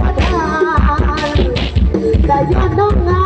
ประธานแต่ยอดน้องงา